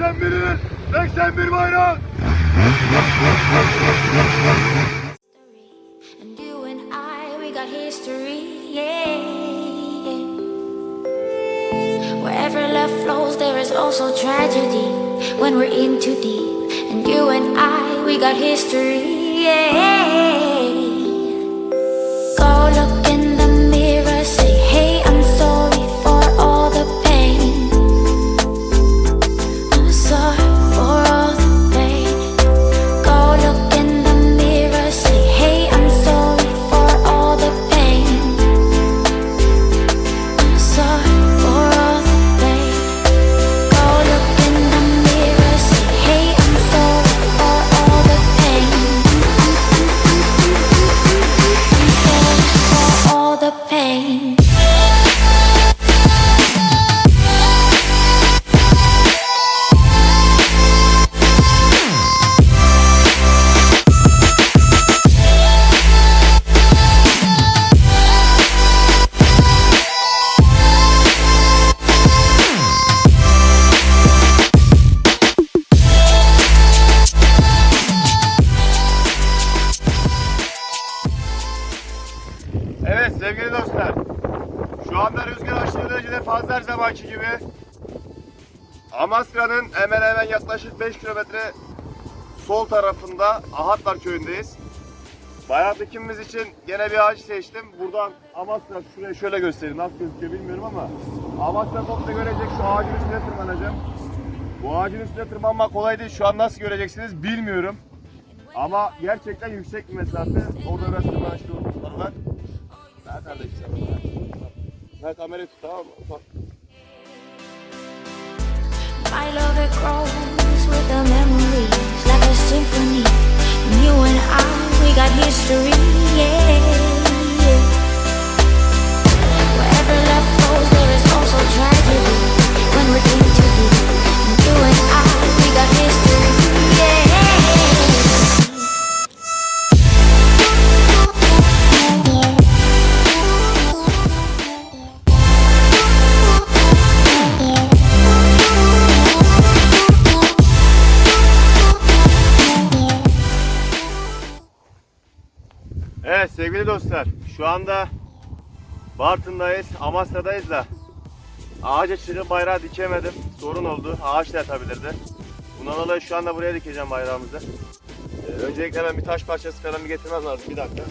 81'in 81 bayrağı. And you and I, we got history, yeah. Wherever love flows, there is also tragedy when we're in too deep. And you and I, we got history, yeah. Yaklaşık 5 kilometre sol tarafında Ahatlar köyündeyiz. Bayat ekimimiz için gene bir ağaç seçtim. Buradan Amasra şuraya şöyle göstereyim nasıl gözüküyor bilmiyorum ama Amasra komple görecek şu ağacın üstüne tırmanacağım. Bu ağacın üstüne tırmanmak kolay değil. Şu an nasıl göreceksiniz bilmiyorum. Ama gerçekten yüksek bir mesafe. Orada biraz tırmanış yolculukları var. Ha kardeşim. Ha kamerayı tut tamam mı? My love it grows the memories like a symphony. And you and I, we got history, yeah. Sevgili dostlar şu anda Bartın'dayız, Amasya'dayız da ağaca çırın bayrağı dikemedim. Sorun oldu. Ağaç da yatabilirdi. Bundan dolayı şu anda buraya dikeceğim bayrağımızı. Ee, öncelikle ben bir taş parçası falan bir getirmem lazım. Bir dakika.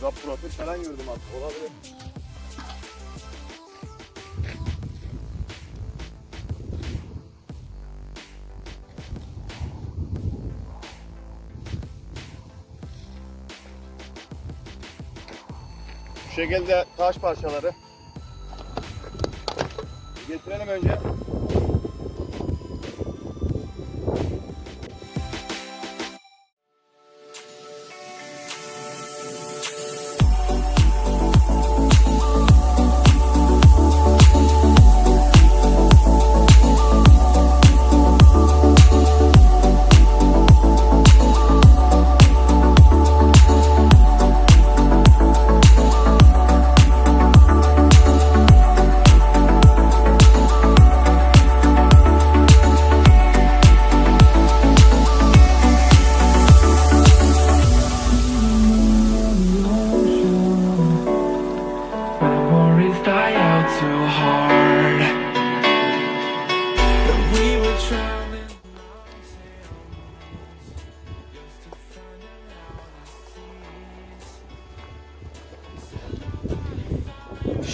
Profil falan gördüm aslında. Olabilir. Şekilde taş parçaları getirelim önce.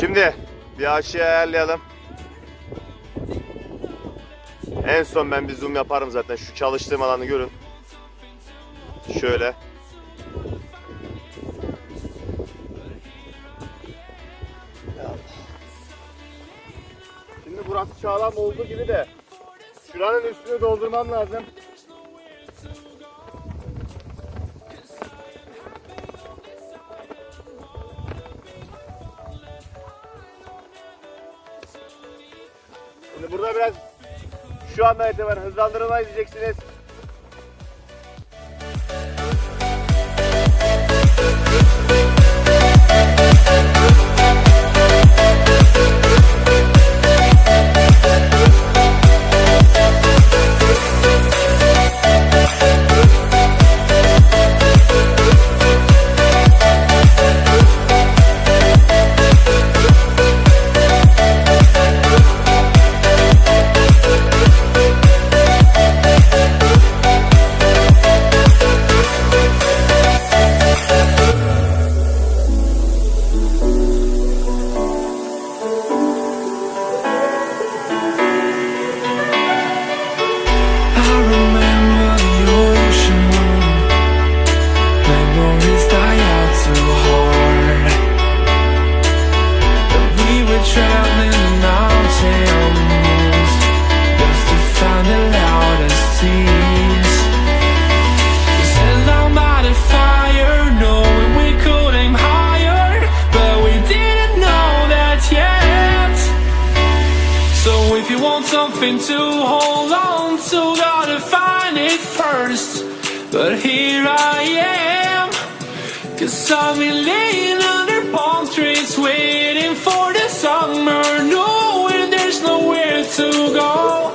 Şimdi bir açıyı ayarlayalım. En son ben bir zoom yaparım zaten. Şu çalıştığım alanı görün. Şöyle. Şimdi burası sağlam olduğu gibi de şuranın üstünü doldurmam lazım. Şimdi burada biraz şu anda itibaren hızlandırma izleyeceksiniz. Nothing to hold on to, gotta find it first. But here I am, cause I've been laying under palm trees, waiting for the summer, knowing there's nowhere to go.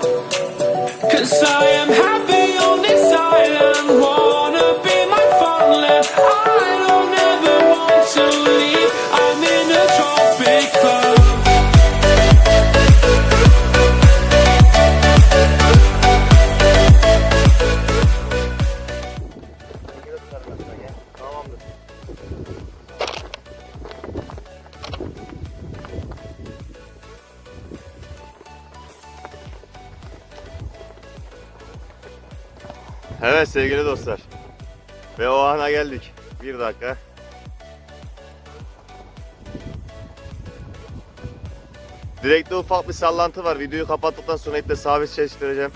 Cause I am happy dostlar. Ve o ana geldik. Bir dakika. Direkte ufak bir sallantı var. Videoyu kapattıktan sonra iple sabit çalıştıracağım.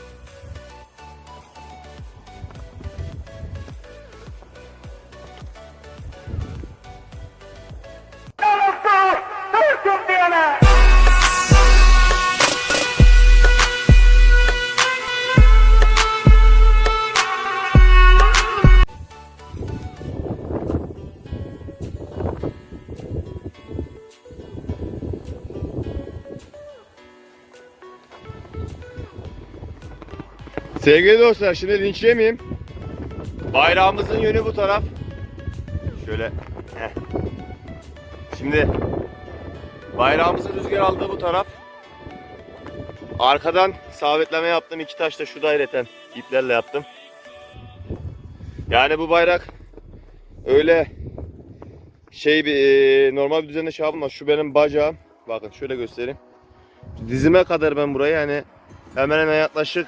Sevgili dostlar şimdi linç yemeyeyim. Bayrağımızın yönü bu taraf. Şöyle. heh. Şimdi bayrağımızın rüzgar aldığı bu taraf. Arkadan sabitleme yaptım. iki taş da şu daireten iplerle yaptım. Yani bu bayrak öyle şey bir e, normal bir düzenle şey yapılmaz. Şu benim bacağım. Bakın şöyle göstereyim. Dizime kadar ben burayı yani hemen hemen yaklaşık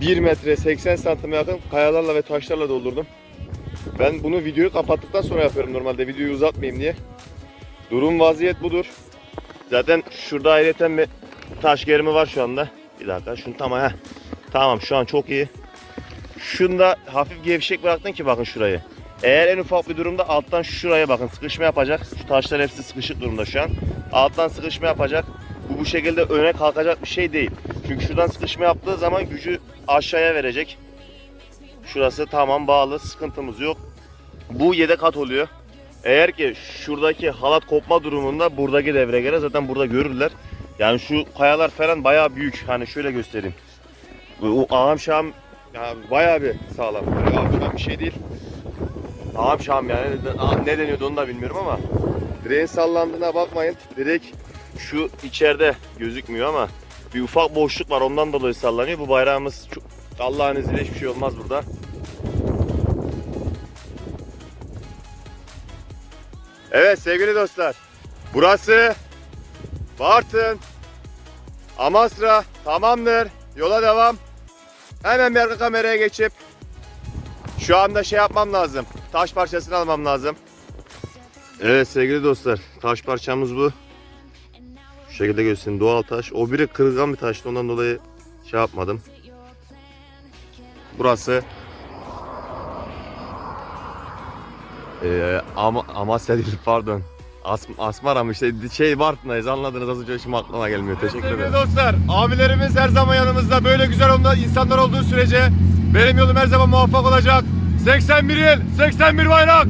1 metre 80 santime yakın kayalarla ve taşlarla doldurdum. Ben bunu videoyu kapattıktan sonra yapıyorum normalde videoyu uzatmayayım diye. Durum vaziyet budur. Zaten şurada ayrıca bir taş gerimi var şu anda. Bir dakika şunu tamam heh. Tamam şu an çok iyi. Şunda hafif gevşek bıraktın ki bakın şurayı. Eğer en ufak bir durumda alttan şuraya bakın sıkışma yapacak. Şu taşlar hepsi sıkışık durumda şu an. Alttan sıkışma yapacak. Bu bu şekilde öne kalkacak bir şey değil. Çünkü şuradan sıkışma yaptığı zaman gücü aşağıya verecek. Şurası tamam bağlı sıkıntımız yok. Bu yedek kat oluyor. Eğer ki şuradaki halat kopma durumunda buradaki devre gelir zaten burada görürler. Yani şu kayalar falan bayağı büyük. Hani şöyle göstereyim. Bu ağam şam ya bayağı bir sağlam. Böyle ağam bir şey değil. Ağam şam yani ne deniyordu onu da bilmiyorum ama direğin sallandığına bakmayın. Direk şu içeride gözükmüyor ama bir ufak boşluk var ondan dolayı sallanıyor. Bu bayrağımız çok, Allah'ın izniyle hiçbir şey olmaz burada. Evet sevgili dostlar. Burası Bartın Amasra tamamdır. Yola devam. Hemen bir arka kameraya geçip şu anda şey yapmam lazım. Taş parçasını almam lazım. Evet sevgili dostlar. Taş parçamız bu. Şu şekilde göstereyim. Doğal taş. O biri kırılgan bir taştı. Ondan dolayı şey yapmadım. Burası ee, Ama, Amasya değil pardon. As, Asmara mı işte şey Bartın'dayız anladınız az önce şimdi aklıma gelmiyor. Teşekkür ederim. dostlar abilerimiz her zaman yanımızda böyle güzel onda insanlar olduğu sürece benim yolum her zaman muvaffak olacak. 81 il 81 bayrak.